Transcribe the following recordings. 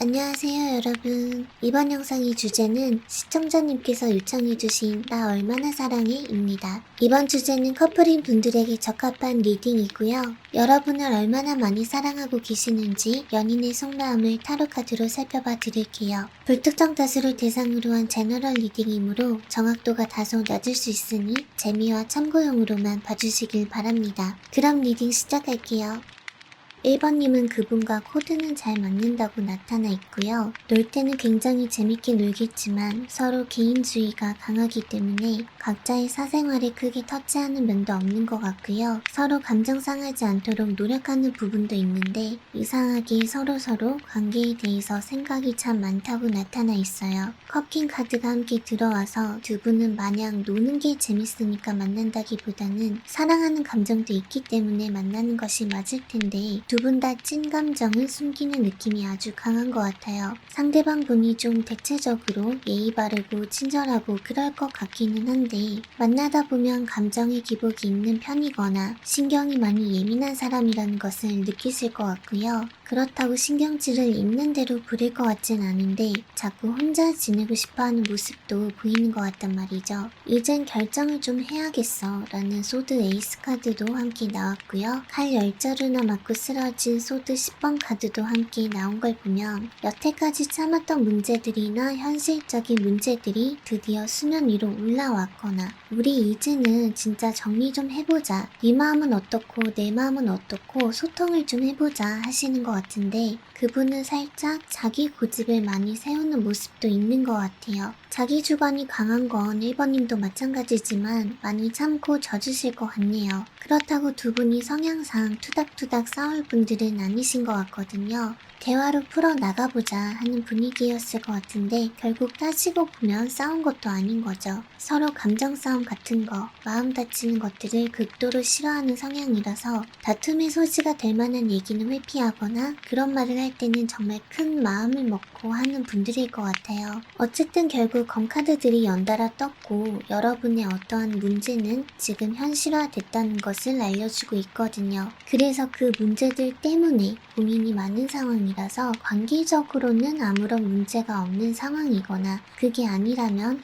안녕하세요 여러분. 이번 영상의 주제는 시청자님께서 요청해주신 나 얼마나 사랑해? 입니다. 이번 주제는 커플인 분들에게 적합한 리딩이고요. 여러분을 얼마나 많이 사랑하고 계시는지 연인의 속마음을 타로카드로 살펴봐 드릴게요. 불특정 다수를 대상으로 한 제너럴 리딩이므로 정확도가 다소 낮을 수 있으니 재미와 참고용으로만 봐주시길 바랍니다. 그럼 리딩 시작할게요 1번님은 그분과 코드는 잘 맞는다고 나타나 있고요. 놀 때는 굉장히 재밌게 놀겠지만 서로 개인주의가 강하기 때문에 각자의 사생활에 크게 터치하는 면도 없는 것 같고요. 서로 감정 상하지 않도록 노력하는 부분도 있는데 이상하게 서로서로 관계에 대해서 생각이 참 많다고 나타나 있어요. 컵킹 카드가 함께 들어와서 두 분은 마냥 노는 게 재밌으니까 만난다기보다는 사랑하는 감정도 있기 때문에 만나는 것이 맞을 텐데 두 분 다 찐 감정을 숨기는 느낌이 아주 강한 것 같아요. 상대방 분이 좀 대체적으로 예의 바르고 친절하고 그럴 것 같기는 한데 만나다 보면 감정의 기복이 있는 편이거나 신경이 많이 예민한 사람이라는 것을 느끼실 것 같고요. 그렇다고 신경질을 있는 대로 부릴 것 같진 않은데 자꾸 혼자 지내고 싶어하는 모습도 보이는 것 같단 말이죠. 이젠 결정을 좀 해야겠어 라는 소드 에이스 카드도 함께 나왔고요. 칼 열자루나 쓰 러진 소드 10번 카드도 함께 나온 걸 보면 여태까지 참았던 문제들이나 현실적인 문제들이 드디어 수면 위로 올라왔거나 우리 이제는 진짜 정리 좀 해보자. 네 마음은 어떻고 내 마음은 어떻고 소통을 좀 해보자 하시는 것 같은데 그분은 살짝 자기 고집을 많이 세우는 모습도 있는 것 같아요. 자기 주관이 강한 건 1번님도 마찬가지지만 많이 참고 져주실 것 같네요. 그렇다고 두 분이 성향상 투닥투닥 싸울 분들은 아니신 것 같거든요. 대화로 풀어 나가보자 하는 분위기였을 것 같은데 결국 따지고 보면 싸운 것도 아닌 거죠. 서로 감정 싸움 같은 거, 마음 다치는 것들을 극도로 싫어하는 성향이라서 다툼의 소지가 될 만한 얘기는 회피하거나 그런 말을 할 때는 정말 큰 마음을 먹고 하는 분들일 것 같아요. 어쨌든 결국 검카드들이 연달아 떴고 여러분의 어떠한 문제는 지금 현실화됐다는 것을 알려주고 있거든요. 그래서 그 문제들 때문에 고민이 많은 상황이라서 관계적으로는 아무런 문제가 없는 상황이거나 그게 아니라면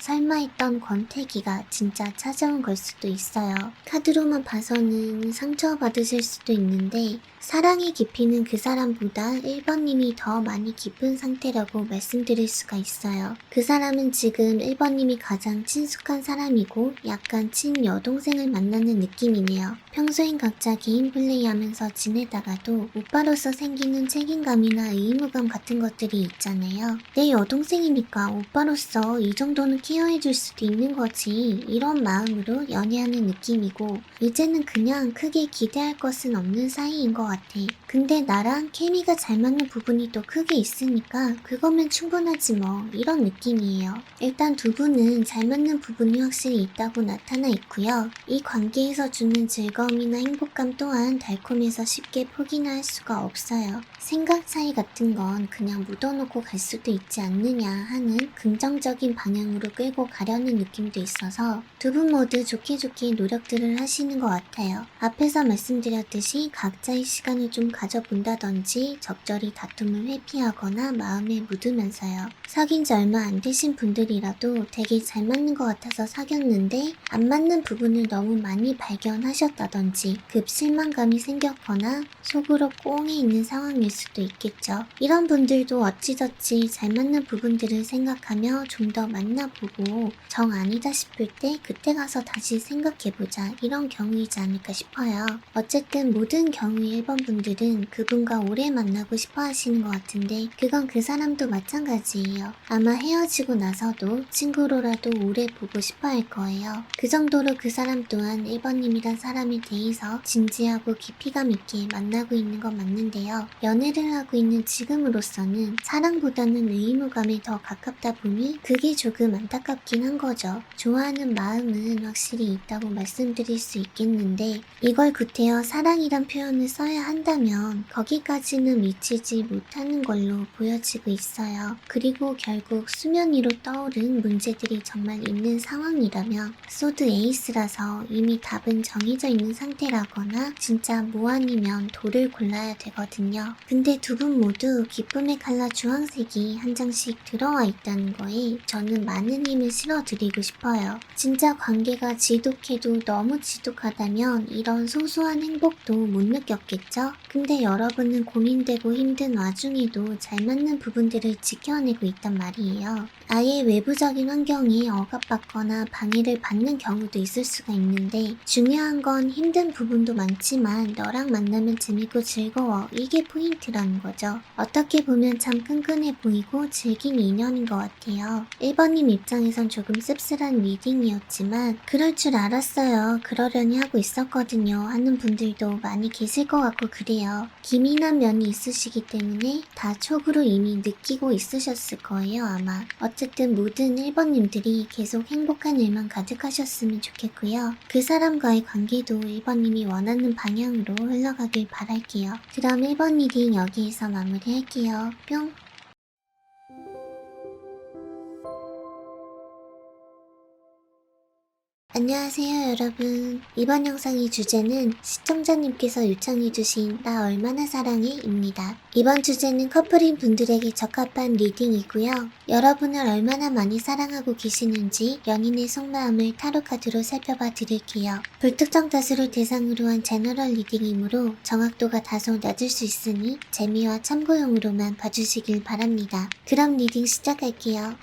했던 권태기가 진짜 찾아온 걸 수도 있어요. 카드로만 봐서는 상처받으실 수도 있는데 사랑의 깊이는 그 사람보다 1번님이 더 많이 깊은 상태라고 말씀드릴 수가 있어요. 그 사람은 지금 1번님이 가장 친숙한 사람이고 약간 친 여동생을 만나는 느낌이네요. 평소엔 각자 개인 플레이 하면서 지내다가도 오빠로서 생 기는 책임감이나 의무감 같은 것들이 있잖아요. 내 여동생이니까 오빠로서 이 정도는 케어해줄 수도 있는 거지. 이런 마음으로 연애하는 느낌이고, 이제는 그냥 크게 기대할 것은 없는 사이인 것 같아. 근데 나랑 케미가 잘 맞는 부분이 또 크게 있으니까 그거면 충분하지 뭐. 이런 느낌이에요. 일단 두 분은 잘 맞는 부분이 확실히 있다고 나타나 있고요. 이 관계에서 주는 즐거움이나 행복감 또한 달콤해서 쉽게 포기나 할 수가 없어요. 생각 차이 같은 건 그냥 묻어놓고 갈 수도 있지 않느냐 하는 긍정적인 방향으로 끌고 가려는 느낌도 있어서 두 분 모두 좋게 좋게 노력들을 하시는 것 같아요. 앞에서 말씀드렸듯이 각자의 시간을 좀 가져본다든지 적절히 다툼을 회피하거나 마음에 묻으면서요. 사귄 지 얼마 안 되신 분들이라도 되게 잘 맞는 것 같아서 사귀었는데 안 맞는 부분을 너무 많이 발견하셨다든지 급 실망감이 생겼거나 속으로 꽁해 있는 상황일 수도 있겠죠. 이런 분들도 어찌저찌 잘 맞는 부분들을 생각하며 좀 더 만나보고 정 아니다 싶을 때 그때 가서 다시 생각해보자 이런 경우이지 않을까 싶어요. 어쨌든 모든 경우의 1번 분들은 그분과 오래 만나고 싶어 하시는 것 같은데 그건 그 사람도 마찬가지예요. 아마 헤어지고 나서도 친구로라도 오래 보고 싶어 할 거예요. 그 정도로 그 사람 또한 1번님이란 사람에 대해서 진지하고 깊이감 있게 만나고 있는 건 맞는데요. 연애 를 하고 있는 지금으로서는 사랑보다는 의무감에 더 가깝다 보니 그게 조금 안타깝긴 한 거죠. 좋아하는 마음은 확실히 있다고 말씀드릴 수 있겠는데 이걸 구태여 사랑이란 표현을 써야 한다면 거기까지는 미치지 못하는 걸로 보여지고 있어요. 그리고 결국 수면 위로 떠오른 문제들이 정말 있는 상황이라면 소드 에이스라서 이미 답은 정해져 있는 상태라거나 진짜 뭐 아니면 돌을 골라야 되거든요. 근데 두 분 모두 기쁨의 칼라 주황색이 한 장씩 들어와 있다는 거에 저는 많은 힘을 실어드리고 싶어요. 진짜 관계가 지독해도 너무 지독하다면 이런 소소한 행복도 못 느꼈겠죠? 근데 여러분은 고민되고 힘든 와중에도 잘 맞는 부분들을 지켜내고 있단 말이에요. 아예 외부적인 환경에 억압받거나 방해를 받는 경우도 있을 수가 있는데 중요한 건 힘든 부분도 많지만 너랑 만나면 재밌고 즐거워 이게 포인트 라는 거죠. 어떻게 보면 참 끈끈해 보이고 즐긴 인연인 것 같아요. 1번님 입장에선 조금 씁쓸한 리딩이었지만 그럴 줄 알았어요. 그러려니 하고 있었거든요. 하는 분들도 많이 계실 것 같고 그래요. 기민한 면이 있으시기 때문에 다 촉으로 이미 느끼고 있으셨을 거예요 아마. 어쨌든 모든 1번님들이 계속 행복한 일만 가득하셨으면 좋겠고요. 그 사람과의 관계도 1번님이 원하는 방향으로 흘러가길 바랄게요. 그럼 1번 리딩 여기에서 마무리할게요. 뿅! 안녕하세요 여러분. 이번 영상의 주제는 시청자님께서 요청해주신 나 얼마나 사랑해? 입니다. 이번 주제는 커플인 분들에게 적합한 리딩이고요. 여러분을 얼마나 많이 사랑하고 계시는지 연인의 속마음을 타로카드로 살펴봐 드릴게요. 불특정 다수를 대상으로 한 제너럴 리딩이므로 정확도가 다소 낮을 수 있으니 재미와 참고용으로만 봐주시길 바랍니다. 그럼 리딩 시작할게요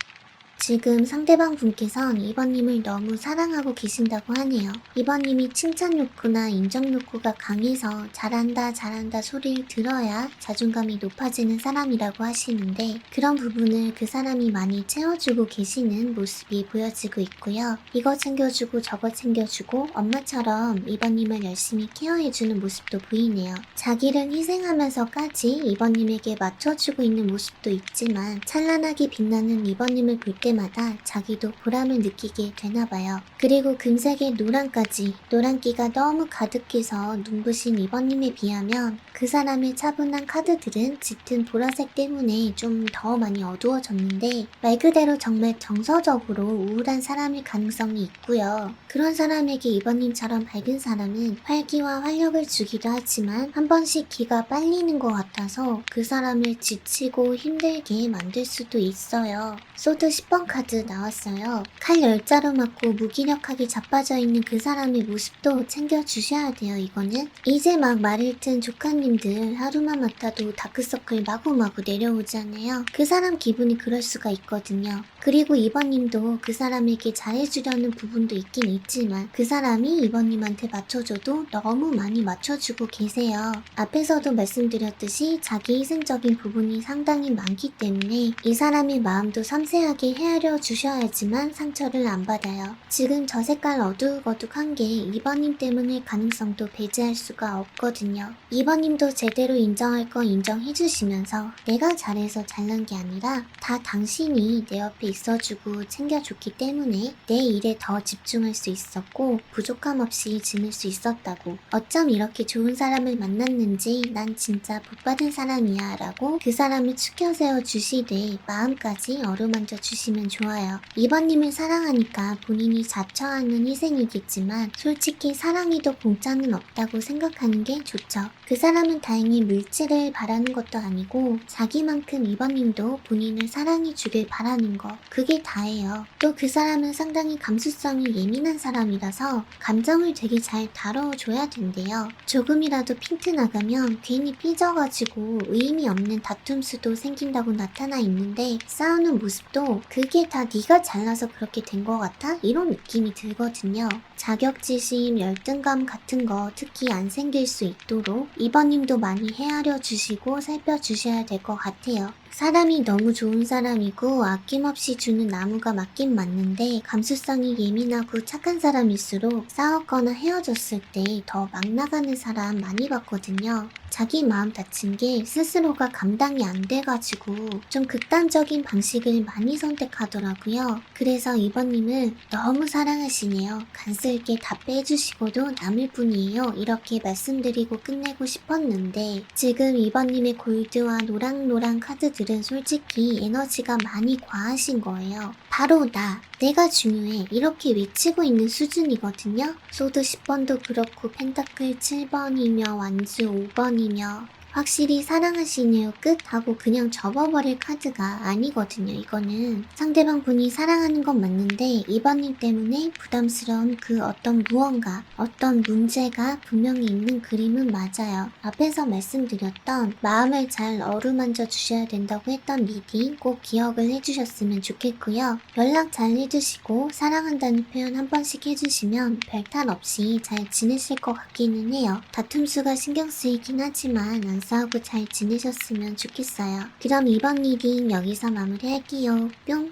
지금 상대방 분께선 이번님을 너무 사랑하고 계신다고 하네요. 이번님이 칭찬 욕구나 인정 욕구가 강해서 잘한다 잘한다 소리를 들어야 자존감이 높아지는 사람이라고 하시는데 그런 부분을 그 사람이 많이 채워주고 계시는 모습이 보여지고 있고요. 이거 챙겨주고 저거 챙겨주고 엄마처럼 이번님을 열심히 케어해주는 모습도 보이네요. 자기를 희생하면서까지 이번님에게 맞춰주고 있는 모습도 있지만 찬란하게 빛나는 이번님을 볼때 마다 자기도 보람을 느끼게 되나 봐요. 그리고 금색의 노란까지 노란기가 너무 가득해서 눈부신 이번님에 비하면 그 사람의 차분한 카드들은 짙은 보라색 때문에 좀 더 많이 어두워졌는데 말 그대로 정말 정서적으로 우울한 사람일 가능성이 있고요. 그런 사람에게 이번님처럼 밝은 사람은 활기와 활력을 주기도 하지만 한 번씩 기가 빨리는 것 같아서 그 사람을 지치고 힘들게 만들 수도 있어요. 소드 10번 카드 나왔어요. 칼 열자로 맞고 무기력하게 자빠져 있는 그 사람의 모습도 챙겨주셔야 돼요, 이거는. 이제 막 말을 튼 조카님들 하루만 맡아도 다크서클 마구마구 내려오잖아요. 그 사람 기분이 그럴 수가 있거든요. 그리고 이번님도 그 사람에게 잘해주려는 부분도 있긴 있지만 그 사람이 이번님한테 맞춰줘도 너무 많이 맞춰주고 계세요. 앞에서도 말씀드렸듯이 자기 희생적인 부분이 상당히 많기 때문에 이 사람의 마음도 섬세하게 헤아려 주셔야지만 상처를 안 받아요. 지금 저 색깔 어둑어둑한 게 이번님 때문일 가능성도 배제할 수가 없거든요. 이번님도 제대로 인정할 거 인정해 주시면서 내가 잘해서 잘난 게 아니라 다 당신이 내 옆에 있어주고 챙겨줬기 때문에 내 일에 더 집중할 수 있었고 부족함 없이 지낼 수 있었다고 어쩜 이렇게 좋은 사람을 만났는지 난 진짜 복받은 사람이야 라고 그 사람을 축혀 세워 주시되 마음까지 어루만져 주시 면 좋아요. 이번님을 사랑하니까 본인이 자처하는 희생이겠지만 솔직히 사랑에도 공짜는 없다고 생각하는 게 좋죠. 그 사람은 다행히 물질을 바라는 것도 아니고 자기만큼 이번님도 본인을 사랑해 주길 바라는 거 그게 다예요. 또 그 사람은 상당히 감수성이 예민한 사람이라서 감정을 되게 잘 다뤄줘야 된대요. 조금이라도 핀트 나가면 괜히 삐져가지고 의미 없는 다툼 수도 생긴다고 나타나 있는데 싸우는 모습도 그게 다 네가 잘나서 그렇게 된 것 같아? 이런 느낌이 들거든요. 자격지심, 열등감 같은 거 특히 안 생길 수 있도록 이번님도 많이 헤아려 주시고 살펴주셔야 될 것 같아요. 사람이 너무 좋은 사람이고 아낌없이 주는 나무가 맞긴 맞는데 감수성이 예민하고 착한 사람일수록 싸웠거나 헤어졌을 때 더 막 나가는 사람 많이 봤거든요. 자기 마음 다친 게 스스로가 감당이 안 돼가지고 좀 극단적인 방식을 많이 선택하더라고요. 그래서 이번님을 너무 사랑하시네요. 간쓸게 다 빼주시고도 남을 뿐이에요. 이렇게 말씀드리고 끝내고 싶었는데 지금 이번님의 골드와 노랑노랑 카드들은 솔직히 에너지가 많이 과하신 거예요. 바로 나, 내가 중요해. 이렇게 외치고 있는 수준이거든요. 소드 10번도 그렇고 펜타클 7번이며 완주 5번이며 확실히 사랑하시네요 끝 하고 그냥 접어버릴 카드가 아니거든요. 이거는 상대방 분이 사랑하는 건 맞는데 이번님 때문에 부담스러운 그 어떤 무언가, 어떤 문제가 분명히 있는 그림은 맞아요. 앞에서 말씀드렸던 마음을 잘 어루만져 주셔야 된다고 했던 리딩 꼭 기억을 해주셨으면 좋겠고요. 연락 잘 해주시고 사랑한다는 표현 한 번씩 해주시면 별탈 없이 잘 지내실 것 같기는 해요. 다툼 수가 신경 쓰이긴 하지만 안 싸우고 잘 지내셨으면 좋겠어요. 그럼 이번 리딩 여기서 마무리할게요. 뿅!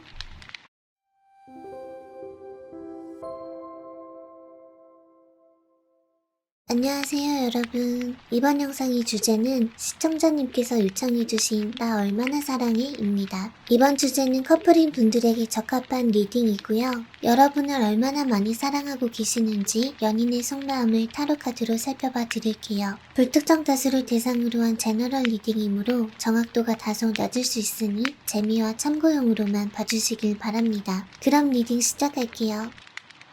안녕하세요 여러분. 이번 영상의 주제는 시청자님께서 요청해주신 나 얼마나 사랑해? 입니다. 이번 주제는 커플인 분들에게 적합한 리딩이고요. 여러분을 얼마나 많이 사랑하고 계시는지 연인의 속마음을 타로카드로 살펴봐 드릴게요. 불특정 다수를 대상으로 한 제너럴 리딩이므로 정확도가 다소 낮을 수 있으니 재미와 참고용으로만 봐주시길 바랍니다. 그럼 리딩 시작할게요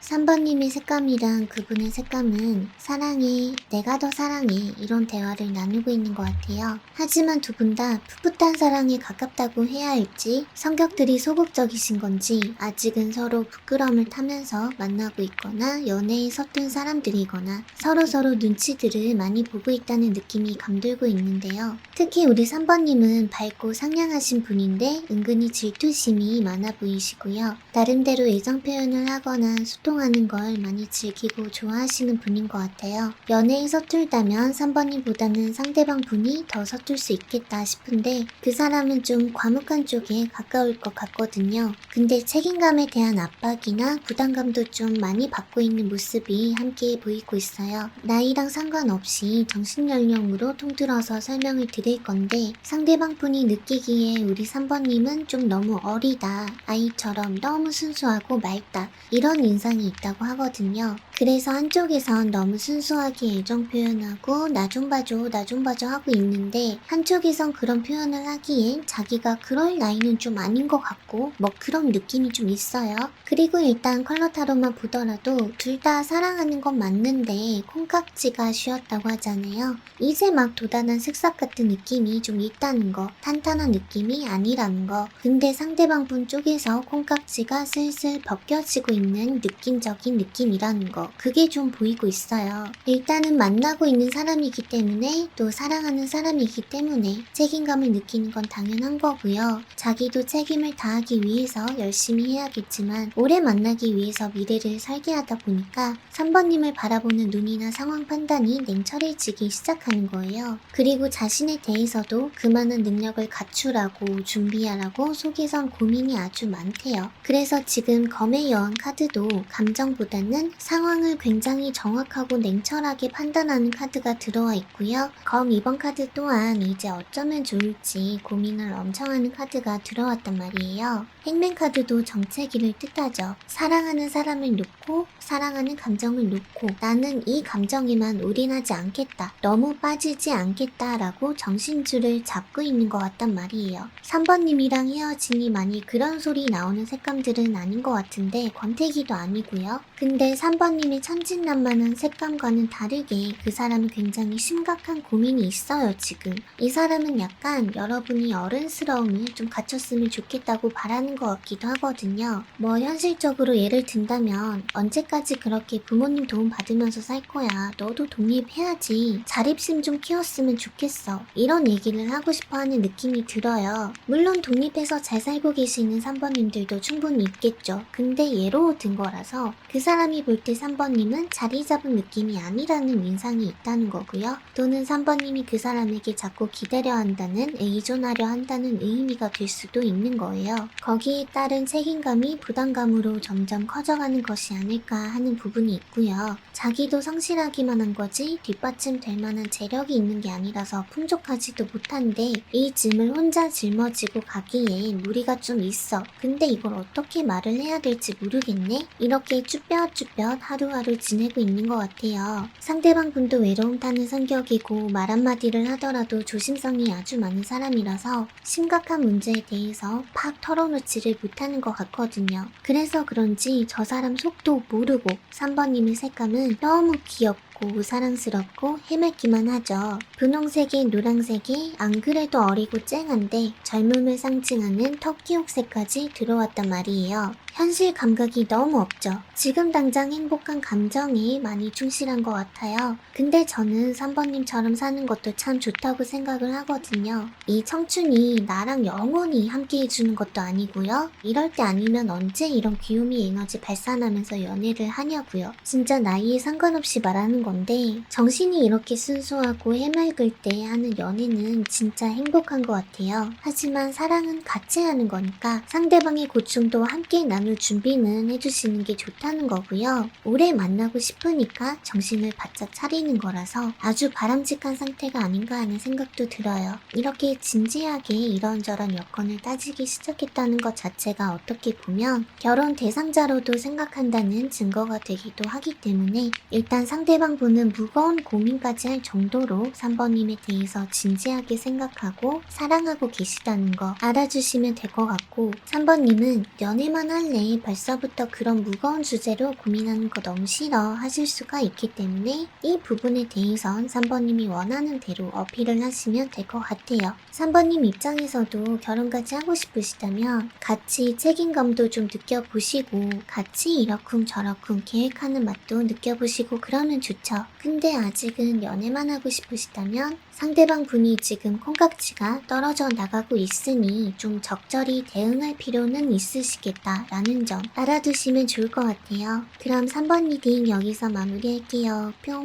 3번님의 색감이랑 그분의 색감은 사랑해, 내가 더 사랑해 이런 대화를 나누고 있는 것 같아요. 하지만 두 분 다 풋풋한 사랑에 가깝다고 해야 할지 성격들이 소극적이신 건지 아직은 서로 부끄러움을 타면서 만나고 있거나 연애에 서툰 사람들이거나 서로서로 눈치들을 많이 보고 있다는 느낌이 감돌고 있는데요. 특히 우리 3번님은 밝고 상냥하신 분인데 은근히 질투심이 많아 보이시고요. 나름대로 애정 표현을 하거나 소통 하는 걸 많이 즐기고 좋아하시는 분인 것 같아요. 연애에 서툴다면 3번님보다는 상대방 분이 더 서툴 수 있겠다 싶은데 그 사람은 좀 과묵한 쪽에 가까울 것 같거든요. 근데 책임감에 대한 압박이나 부담감도 좀 많이 받고 있는 모습이 함께 보이고 있어요. 나이랑 상관없이 정신연령으로 통틀어서 설명을 드릴 건데 상대방 분이 느끼기에 우리 3번님은 좀 너무 어리다. 아이처럼 너무 순수하고 맑다. 이런 인상 이 있다고 하거든요. 그래서 한쪽에선 너무 순수하게 애정 표현하고 나 좀 봐줘, 나 좀 봐줘 하고 있는데 한쪽에선 그런 표현을 하기엔 자기가 그럴 나이는 좀 아닌 것 같고 뭐 그런 느낌이 좀 있어요. 그리고 일단 컬러 타로만 보더라도 둘 다 사랑하는 건 맞는데 콩깍지가 쉬었다고 하잖아요. 이제 막 도단한 색삭 같은 느낌이 좀 있다는 거, 탄탄한 느낌이 아니라는 거. 근데 상대방 분 쪽에서 콩깍지가 슬슬 벗겨지고 있는 느낌 적인 느낌이라는 거. 그게 좀 보이고 있어요. 일단은 만나고 있는 사람이기 때문에 또 사랑하는 사람이기 때문에 책임감을 느끼는 건 당연한 거고요. 자기도 책임을 다하기 위해서 열심히 해야겠지만 오래 만나기 위해서 미래를 설계하다 보니까 3번님을 바라보는 눈이나 상황 판단이 냉철해지기 시작하는 거예요. 그리고 자신에 대해서도 그만한 능력을 갖추라고 준비하라고 속에선 고민이 아주 많대요. 그래서 지금 검의 여왕 카드도 감정보다는 상황을 굉장히 정확하고 냉철하게 판단하는 카드가 들어와 있고요. 검 2번 카드 또한 이제 어쩌면 좋을지 고민을 엄청 하는 카드가 들어왔단 말이에요. 행맨 카드도 정체기를 뜻하죠. 사랑하는 사람을 놓고 사랑하는 감정을 놓고 나는 이 감정에만 올인하지 않겠다. 너무 빠지지 않겠다라고 정신줄을 잡고 있는 것 같단 말이에요. 3번님이랑 헤어지니 많이 그런 소리 나오는 색감들은 아닌 것 같은데 권태기도 아니고요. 근데 3번님의 천진난만한 색감과는 다르게 그 사람은 굉장히 심각한 고민이 있어요, 지금. 이 사람은 약간 여러분이 어른스러움을 좀 갖췄으면 좋겠다고 바라는 것 같기도 하거든요. 뭐 현실적으로 예를 든다면 언제까지 그렇게 부모님 도움 받으면서 살 거야. 너도 독립해야지. 자립심 좀 키웠으면 좋겠어. 이런 얘기를 하고 싶어 하는 느낌이 들어요. 물론 독립해서 잘 살고 계시는 3번님들도 충분히 있겠죠. 근데 예로 든 거라서 그 사람이 볼 때 3번님은 자리 잡은 느낌이 아니라는 인상이 있다는 거고요. 또는 3번님이 그 사람에게 자꾸 기다려 한다는 의존하려 한다는 의미가 될 수도 있는 거예요. 거기에 따른 책임감이 부담감으로 점점 커져가는 것이 아닐까 하는 부분이 있고요. 자기도 성실하기만 한 거지 뒷받침 될 만한 재력이 있는 게 아니라서 풍족하지도 못한데 이 짐을 혼자 짊어지고 가기에 무리가 좀 있어. 근데 이걸 어떻게 말을 해야 될지 모르겠네? 이렇게 쭈뼛쭈뼛 하루하루 지내고 있는 것 같아요. 상대방 분도 외로움 타는 성격이고 말 한마디를 하더라도 조심성이 아주 많은 사람이라서 심각한 문제에 대해서 팍 털어놓지를 못하는 것 같거든요. 그래서 그런지 저 사람 속도 모르고 3번님의 색감은 너무 귀엽고 사랑스럽고 해맑기만 하죠. 분홍색에 노랑색에 안 그래도 어리고 쨍한데 젊음을 상징하는 터키옥색까지 들어왔단 말이에요. 현실 감각이 너무 없죠. 지금 당장 행복한 감정이 많이 충실한 것 같아요. 근데 저는 3번님처럼 사는 것도 참 좋다고 생각을 하거든요. 이 청춘이 나랑 영원히 함께 해주는 것도 아니고요. 이럴 때 아니면 언제 이런 귀요미 에너지 발산하면서 연애를 하냐고요. 진짜 나이에 상관없이 말하는 건데 정신이 이렇게 순수하고 해맑을 때 하는 연애는 진짜 행복한 것 같아요. 하지만 사랑은 같이 하는 거니까 상대방의 고충도 함께 나눌 준비는 해주시는 게 좋다는 거고요. 오래 만나고 싶으니까 정신을 바짝 차리는 거라서 아주 바람직한 상태가 아닌가 하는 생각도 들어요. 이렇게 진지하게 이런저런 여건을 따지기 시작했다는 것 자체가 어떻게 보면 결혼 대상자로도 생각한다는 증거가 되기도 하기 때문에 일단 상대방 분은 무거운 고민까지 할 정도로 3번님에 대해서 진지하게 생각하고 사랑하고 계시다는 거 알아주시면 될 것 같고 3번님은 연애만 할래 벌써부터 그런 무거운 주제로 고민하는 거 너무 싫어 하실 수가 있기 때문에 이 부분에 대해선 3번님이 원하는 대로 어필을 하시면 될 것 같아요. 3번님 입장에서도 결혼까지 하고 싶으시다면 같이 책임감도 좀 느껴보시고 같이 이러쿵 저러쿵 계획하는 맛도 느껴보시고 그러면 좋죠. 근데 아직은 연애만 하고 싶으시다면 상대방 분이 지금 콩깍지가 떨어져 나가고 있으니 좀 적절히 대응할 필요는 있으시겠다라는 점 알아두시면 좋을 것 같아요. 그럼 3번 리딩 여기서 마무리할게요. 뿅.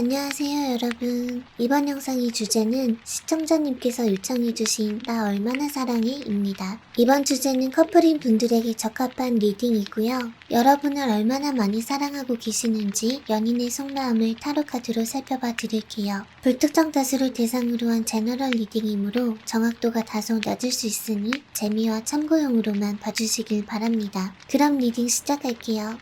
안녕하세요 여러분. 이번 영상의 주제는 시청자님께서 요청해주신 나 얼마나 사랑해입니다. 이번 주제는 커플인 분들에게 적합한 리딩이고요. 여러분을 얼마나 많이 사랑하고 계시는지 연인의 속마음을 타로카드로 살펴봐 드릴게요. 불특정 다수를 대상으로 한 제너럴 리딩이므로 정확도가 다소 낮을 수 있으니 재미와 참고용으로만 봐주시길 바랍니다. 그럼 리딩 시작할게요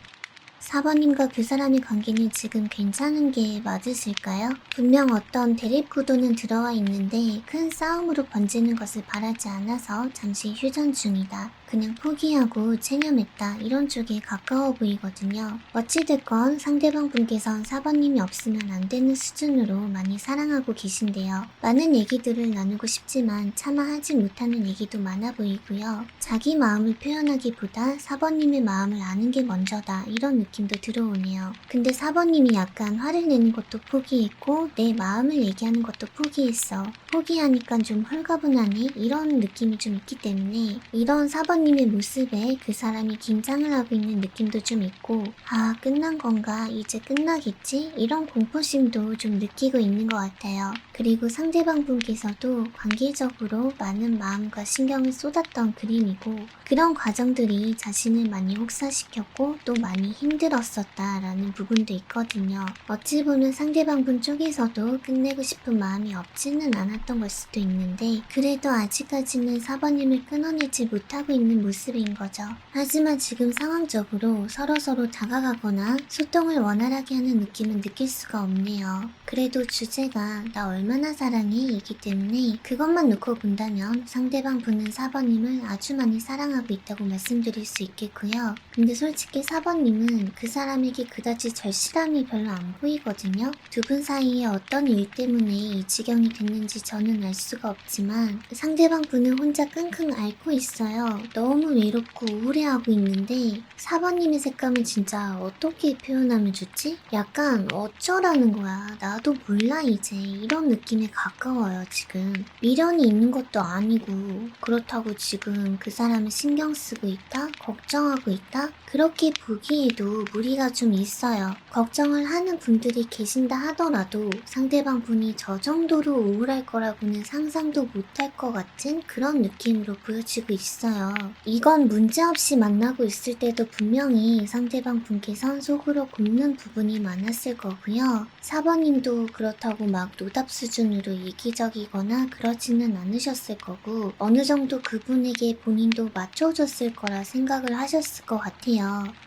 4번님과 그 사람의 관계는 지금 괜찮은 게 맞으실까요? 분명 어떤 대립 구도는 들어와 있는데 큰 싸움으로 번지는 것을 바라지 않아서 잠시 휴전 중이다. 그냥 포기하고 체념했다. 이런 쪽에 가까워 보이거든요. 어찌됐건 상대방 분께선 4번님이 없으면 안 되는 수준으로 많이 사랑하고 계신데요. 많은 얘기들을 나누고 싶지만 차마 하지 못하는 얘기도 많아 보이고요. 자기 마음을 표현하기보다 4번님의 마음을 아는 게 먼저다. 이런 느낌도 들어오네요. 근데 4번님이 약간 화를 내는 것도 포기했고 내 마음을 얘기하는 것도 포기했어. 포기하니까 좀 홀가분하네. 이런 느낌이 좀 있기 때문에 이런 4번 님의 모습에 그 사람이 긴장을 하고 있는 느낌도 좀 있고 아 끝난 건가 이제 끝나겠지 이런 공포심도 좀 느끼고 있는 것 같아요. 그리고 상대방 분께서도 관계적으로 많은 마음과 신경을 쏟았던 그림이고 그런 과정들이 자신을 많이 혹사시켰고 또 많이 힘들었었다라는 부분도 있거든요. 어찌 보면 상대방 분 쪽에서도 끝내고 싶은 마음이 없지는 않았던 걸 수도 있는데 그래도 아직까지는 사번님을 끊어내지 못하고 있는 모습인 거죠. 하지만 지금 상황적으로 서로서로 다가가거나 소통을 원활하게 하는 느낌은 느낄 수가 없네요. 그래도 주제가 나 얼마나 사랑해 이기 때문에 그것만 놓고 본다면 상대방 분은 4번님을 아주 많이 사랑하고 있다고 말씀드릴 수 있겠고요. 근데 솔직히 4번님은 그 사람에게 그다지 절실함이 별로 안 보이거든요. 두 분 사이에 어떤 일 때문에 이 지경이 됐는지 저는 알 수가 없지만 상대방 분은 혼자 끙끙 앓고 있어요. 너무 외롭고 우울해하고 있는데 4번님의 색감을 진짜 어떻게 표현하면 좋지? 약간 어쩌라는 거야. 나도 몰라 이제 이런 느낌에 가까워요 지금. 미련이 있는 것도 아니고 그렇다고 지금 그 사람을 신경 쓰고 있다? 걱정하고 있다? 그렇게 보기에도 무리가 좀 있어요. 걱정을 하는 분들이 계신다 하더라도 상대방 분이 저 정도로 우울할 거라고는 상상도 못할 것 같은 그런 느낌으로 보여지고 있어요. 이건 문제없이 만나고 있을 때도 분명히 상대방 분께선 속으로 굽는 부분이 많았을 거고요. 4번님도 그렇다고 막 노답 수준으로 이기적이거나 그러지는 않으셨을 거고 어느 정도 그분에게 본인도 맞춰줬을 거라 생각을 하셨을 것 같아요.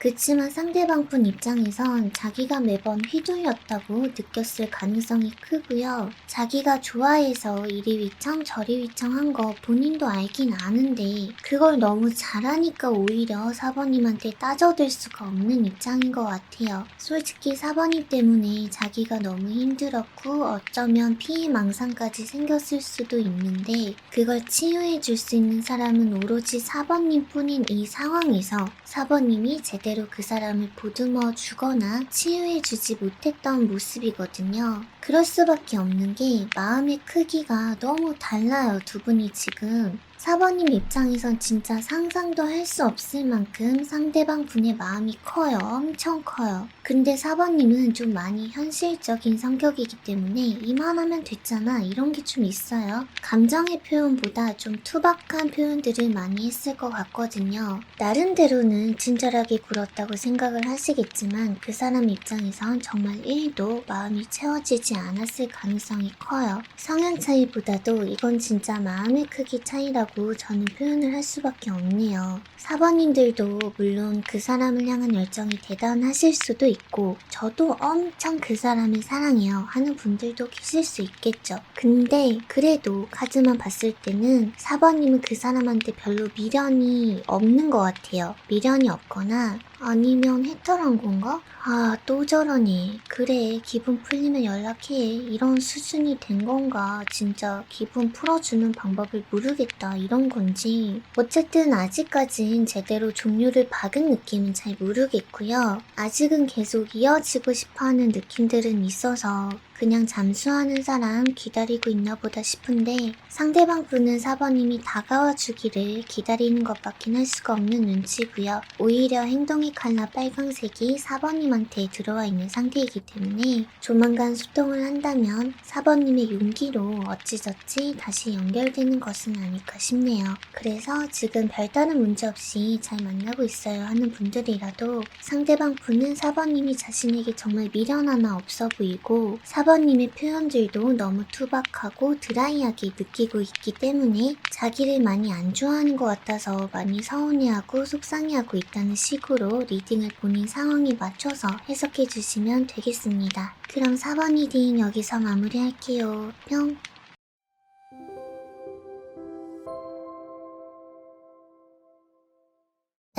그치만 상대방 분 입장에선 자기가 매번 휘둘렸다고 느꼈을 가능성이 크고요. 자기가 좋아해서 이리 위청 저리 위청한 거 본인도 알긴 아는데 그걸 너무 잘하니까 오히려 사번님한테 따져댈 수가 없는 입장인 것 같아요. 솔직히 사번님 때문에 자기가 너무 힘들었고 어쩌면 피해망상까지 생겼을 수도 있는데 그걸 치유해 줄 수 있는 사람은 오로지 사번님 뿐인 이 상황에서 사번님 이 제대로 그 사람을 보듬어 주거나 치유해 주지 못했던 모습이거든요. 그럴 수밖에 없는 게 마음의 크기가 너무 달라요, 두 분이 지금. 사번님 입장에선 진짜 상상도 할 수 없을 만큼 상대방 분의 마음이 커요. 엄청 커요. 근데 사번님은 좀 많이 현실적인 성격이기 때문에 이만하면 됐잖아. 이런 게 좀 있어요. 감정의 표현보다 좀 투박한 표현들을 많이 했을 것 같거든요. 나름대로는 친절하게 굴었다고 생각을 하시겠지만 그 사람 입장에선 정말 1도 마음이 채워지지 않았을 가능성이 커요. 성향 차이보다도 이건 진짜 마음의 크기 차이라고 저는 표현을 할 수밖에 없네요. 사번님들도 물론 그 사람을 향한 열정이 대단하실 수도 있고 저도 엄청 그 사람을 사랑해요 하는 분들도 계실 수 있겠죠. 근데 그래도 카드만 봤을 때는 사번님은 그 사람한테 별로 미련이 없는 것 같아요. 미련이 없거나 아니면 해탈한 건가? 아, 또 저러니. 그래, 기분 풀리면 연락해. 이런 수준이 된 건가? 진짜 기분 풀어주는 방법을 모르겠다. 이런 건지. 어쨌든 아직까진 제대로 종료를 박은 느낌은 잘 모르겠고요. 아직은 계속 이어지고 싶어 하는 느낌들은 있어서 그냥 잠수하는 사람 기다리고 있나 보다 싶은데 상대방 분은 사번님이 다가와 주기를 기다리는 것밖엔 할 수가 없는 눈치고요. 오히려 행동의 칼라 빨강색이 사번님한테 들어와 있는 상태이기 때문에 조만간 소통을 한다면 사번님의 용기로 어찌저찌 다시 연결되는 것은 아닐까 싶네요. 그래서 지금 별다른 문제 없이 잘 만나고 있어요 하는 분들이라도 상대방 분은 사번님이 자신에게 정말 미련 하나 없어 보이고 사 번님의 표현들도 너무 투박하고 드라이하게 느끼고 있기 때문에 자기를 많이 안 좋아하는 것 같아서 많이 서운해하고 속상해하고 있다는 식으로 리딩을 본인 상황에 맞춰서 해석해 주시면 되겠습니다. 그럼 4번 리딩 여기서 마무리할게요. 뿅!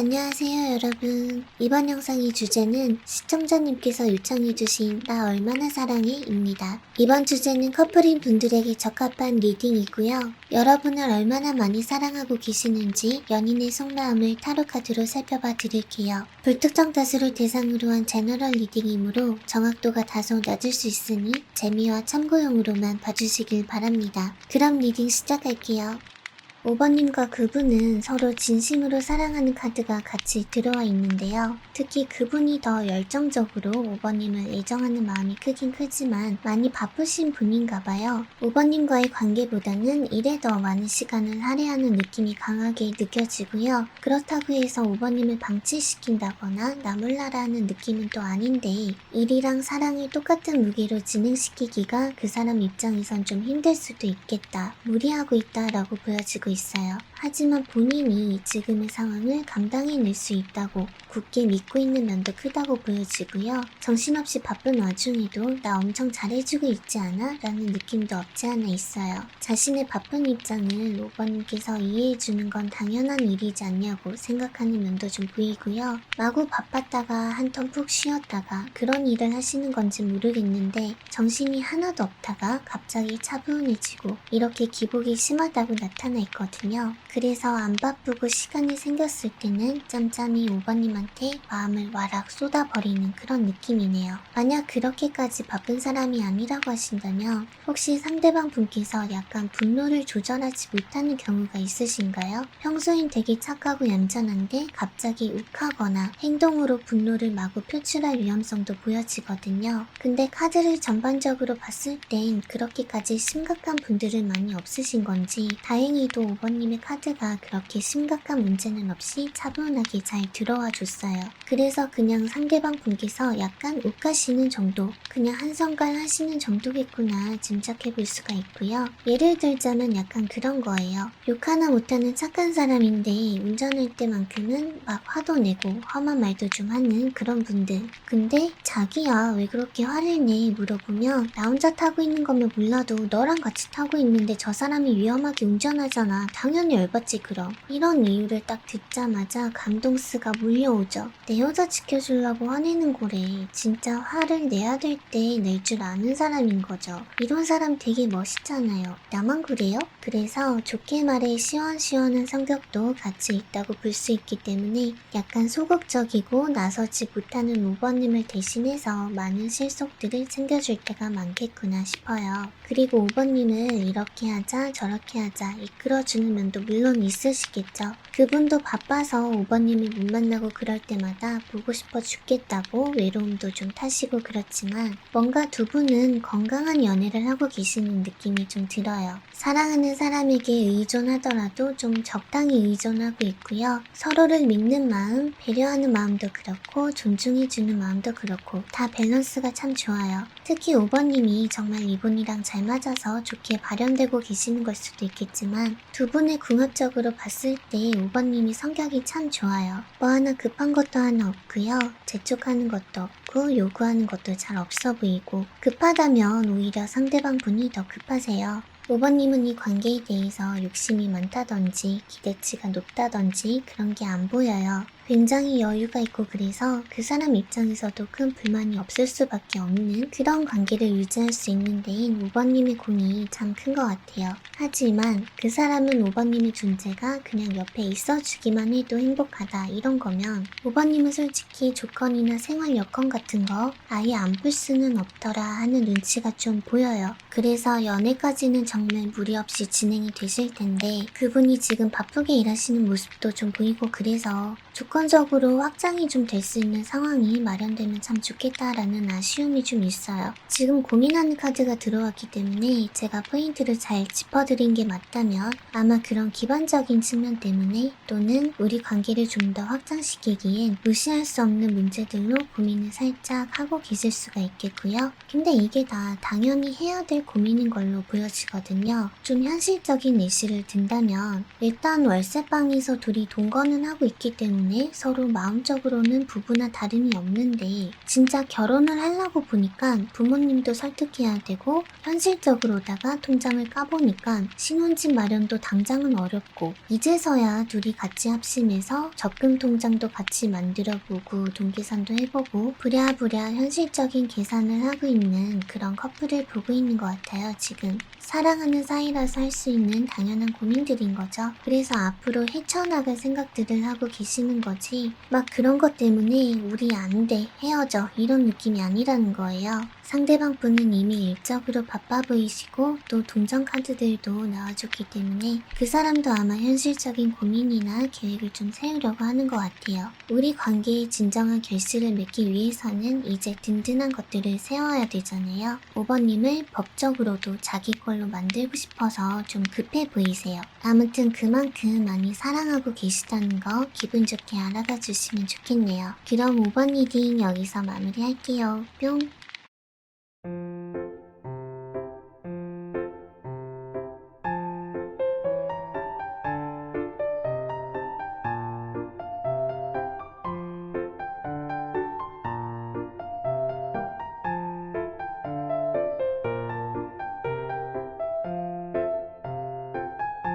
안녕하세요 여러분. 이번 영상의 주제는 시청자님께서 요청해주신 나 얼마나 사랑해 입니다. 이번 주제는 커플인 분들에게 적합한 리딩이고요. 여러분을 얼마나 많이 사랑하고 계시는지 연인의 속마음을 타로카드로 살펴봐 드릴게요. 불특정 다수를 대상으로 한 제너럴 리딩이므로 정확도가 다소 낮을 수 있으니 재미와 참고용으로만 봐주시길 바랍니다. 그럼 리딩 시작할게요 5번님과 그분은 서로 진심으로 사랑하는 카드가 같이 들어와 있는데요. 특히 그분이 더 열정적으로 5번님을 애정하는 마음이 크긴 크지만 많이 바쁘신 분인가 봐요. 5번님과의 관계보다는 일에 더 많은 시간을 할애하는 느낌이 강하게 느껴지고요. 그렇다고 해서 5번님을 방치시킨다거나 나몰라라 하는 느낌은 또 아닌데 일이랑 사랑을 똑같은 무게로 진행시키기가 그 사람 입장에선 좀 힘들 수도 있겠다. 무리하고 있다라고 보여지고 있어요. 하지만 본인이 지금의 상황을 감당해낼 수 있다고 굳게 믿고 있는 면도 크다고 보여지고요. 정신없이 바쁜 와중에도 나 엄청 잘해주고 있지 않아? 라는 느낌도 없지 않아 있어요. 자신의 바쁜 입장을 5번님께서 이해해주는 건 당연한 일이지 않냐고 생각하는 면도 좀 보이고요. 마구 바빴다가 한 턴 푹 쉬었다가 그런 일을 하시는 건지 모르겠는데 정신이 하나도 없다가 갑자기 차분해지고 이렇게 기복이 심하다고 나타나 있거든요. 그래서 안 바쁘고 시간이 생겼을 때는 짬짬이 5번님한테 마음을 와락 쏟아버리는 그런 느낌이네요. 만약 그렇게까지 바쁜 사람이 아니라고 하신다면 혹시 상대방 분께서 약간 분노를 조절하지 못하는 경우가 있으신가요? 평소엔 되게 착하고 얌전한데 갑자기 욱하거나 행동으로 분노를 마구 표출할 위험성도 보여지거든요. 근데 카드를 전반적으로 봤을 땐 그렇게까지 심각한 분들은 많이 없으신 건지 다행히도 5번님의 카드 가 그렇게 심각한 문제는 없이 차분하게 잘 들어와 줬어요. 그래서 그냥 상대방 분께서 약간 욱하시는 정도, 그냥 한성갈 하시는 정도겠구나 짐작해 볼 수가 있고요. 예를 들자면 약간 그런 거예요. 욕 하나 못하는 착한 사람인데 운전할 때만큼은 막 화도 내고 험한 말도 좀 하는 그런 분들. 근데 자기야 왜 그렇게 화를 내 물어보면 나 혼자 타고 있는 거면 몰라도 너랑 같이 타고 있는데 저 사람이 위험하게 운전하잖아. 당연히 해봤지 그럼. 이런 이유를 딱 듣자마자 감동스가 몰려오죠. 내 여자 지켜주려고 화내는 거래. 진짜 화를 내야 될 때 낼 줄 아는 사람인 거죠. 이런 사람 되게 멋있잖아요. 나만 그래요? 그래서 좋게 말해 시원시원한 성격도 같이 있다고 볼 수 있기 때문에 약간 소극적이고 나서지 못하는 5번님을 대신해서 많은 실속들을 챙겨줄 때가 많겠구나 싶어요. 그리고 5번님을 이렇게 하자 저렇게 하자 이끌어주는 면도 물론 있으시겠죠. 그분도 바빠서 5번님을 못 만나고 그럴 때마다 보고 싶어 죽겠다고 외로움도 좀 타시고 그렇지만 뭔가 두 분은 건강한 연애를 하고 계시는 느낌이 좀 들어요. 사랑하는 사람에게 의존하더라도 좀 적당히 의존하고 있고요. 서로를 믿는 마음, 배려하는 마음도 그렇고 존중해주는 마음도 그렇고 다 밸런스가 참 좋아요. 특히 5번님이 정말 이분이랑 잘 맞아서 좋게 발현되고 계시는 걸 수도 있겠지만 두 분의 궁합 적으로 봤을 때 5번님이 성격이 참 좋아요. 뭐 하나 급한 것도 하나 없고요. 재촉하는 것도 없고 요구하는 것도 잘 없어 보이고 급하다면 오히려 상대방 분이 더 급하세요. 5번님은 이 관계에 대해서 욕심이 많다든지 기대치가 높다든지 그런 게 안 보여요. 굉장히 여유가 있고 그래서 그 사람 입장에서도 큰 불만이 없을 수밖에 없는 그런 관계를 유지할 수 있는 데인 5번님의 공이 참 큰 것 같아요. 하지만 그 사람은 5번님의 존재가 그냥 옆에 있어주기만 해도 행복하다 이런 거면 5번님은 솔직히 조건이나 생활 여건 같은 거 아예 안 풀 수는 없더라 하는 눈치가 좀 보여요. 그래서 연애까지는 정말 무리 없이 진행이 되실 텐데 그분이 지금 바쁘게 일하시는 모습도 좀 보이고 그래서 조건적으로 확장이 좀 될 수 있는 상황이 마련되면 참 좋겠다라는 아쉬움이 좀 있어요. 지금 고민하는 카드가 들어왔기 때문에 제가 포인트를 잘 짚어드린 게 맞다면 아마 그런 기반적인 측면 때문에 또는 우리 관계를 좀 더 확장시키기엔 무시할 수 없는 문제들로 고민을 살짝 하고 계실 수가 있겠고요. 근데 이게 다 당연히 해야 될 고민인 걸로 보여지거든요. 좀 현실적인 예시를 든다면 일단 월세방에서 둘이 동거는 하고 있기 때문에 서로 마음적으로는 부부나 다름이 없는데 진짜 결혼을 하려고 보니까 부모님도 설득해야 되고 현실적으로다가 통장을 까보니까 신혼집 마련도 당장은 어렵고 이제서야 둘이 같이 합심해서 적금 통장도 같이 만들어보고 돈 계산도 해보고 부랴부랴 현실적인 계산을 하고 있는 그런 커플을 보고 있는 것 같아요 지금 사랑하는 사이라서 할 수 있는 당연한 고민들인 거죠. 그래서 앞으로 헤쳐나갈 생각들을 하고 계시는 거지. 막 그런 것 때문에 우리 안 돼, 헤어져 이런 느낌이 아니라는 거예요. 상대방 분은 이미 일적으로 바빠 보이시고 또 동전 카드들도 나와줬기 때문에 그 사람도 아마 현실적인 고민이나 계획을 좀 세우려고 하는 것 같아요. 우리 관계의 진정한 결실을 맺기 위해서는 이제 든든한 것들을 세워야 되잖아요. 5번님을 법적으로도 자기 걸로 걸로 만들고 싶어서 좀 급해 보이세요. 아무튼 그만큼 많이 사랑하고 계시다는 거 기분 좋게 알아다 주시면 좋겠네요. 그럼 5번 리딩 여기서 마무리할게요. 뿅!